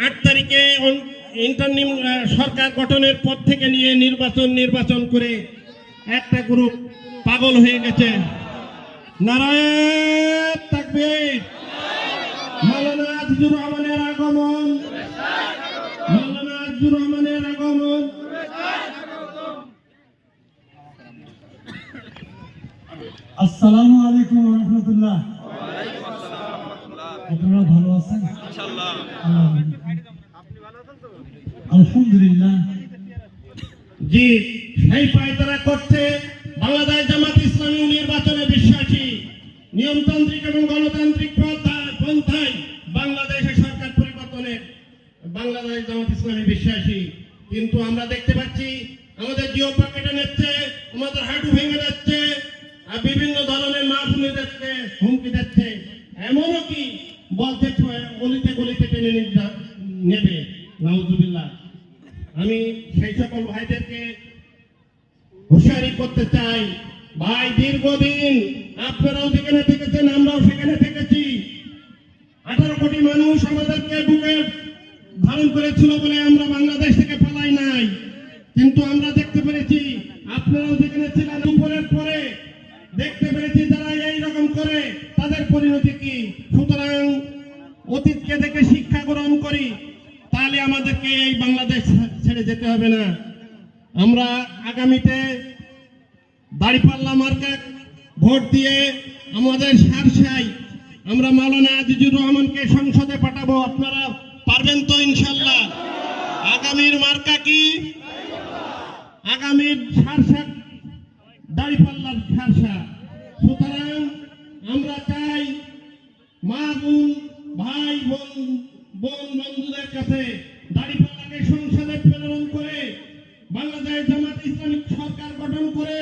আট তারিখে ইন্টারনিম সরকার গঠনের পর থেকে নিয়ে নির্বাচন নির্বাচন করে একটা গ্রুপ পাগল হয়ে গেছে। নারায়ণ তাকবীর মাওলানা আজিজুর রহমানের আগমন। মাওলানা আজিজুর রহমানের আগমন। আসসালামু আলাইকুম রহমতুল্লাহ। আপনারা ভালো আছেন? আল্লাহ- আলহামদুলিল্লাহ। জি, সেই পায়তারা করছে বাংলাদেশ জামাত ইসলামী নির্বাচনে বিশ্বাসী, নিয়মতান্ত্রিক এবং গণতান্ত্রিক পন্থায় বাংলাদেশে সরকার পরিবর্তনের বাংলাদেশ জামাত ইসলামী বিশ্বাসী। কিন্তু আমরা দেখতে পাচ্ছি আমাদের জিও পকেটে নিচ্ছে, আমাদের হাঁটু ভেঙে যাচ্ছে, আর বিভিন্ন ধরনের মাহফুলি দিচ্ছে হুমকি দিচ্ছে। এমনও কি বলতে গলিতে গলিতে টেনে নেবে। নাউজুবিল্লাহ। আমি সেই সকল ভাইদেরকে হুঁশিয়ারি করতে চাই। ভাই, দীর্ঘদিন আপনারাও যেখানে থেকেছেন, আমরাও সেখানে থেকেছি। আঠারো কোটি মানুষ আমাদেরকে বুকে ধারণ করেছিল বলে আমরা বাংলাদেশ থেকে পালাই নাই। কিন্তু আমরা দেখতে পেরেছি, আপনারাও যেখানে ছিলেন, দুপুরের পরে দেখতে পেরেছি যারা এই রকম করে, তাদের পরিণতি কি? সুতরাং অতীতকে দেখে শিক্ষা গ্রহণ করি। তাহলে আমাদেরকে এই বাংলাদেশ ছেড়ে যেতে হবে না। আমরা আগামীতে দাড়িপাল্লা মার্কা ভোট দিয়ে আমাদের সারসাই আমরা মাওলানা আজিজুর রহমানকে সংসদে পাঠাবো, আপনারা পারবেন তো ইনশাল্লাহ। আগামীর মার্কা কি? আগামীর সারসা দাড়িপাল্লার সারসা। সুতরাং আমরা চাই মা বোন, ভাই বোন বোন বন্ধুদের কাছে দাড়িপাল্লাকে সংসদে প্রেরণ করে বাংলাদেশ জামাত ইসলামিক সরকার গঠন করে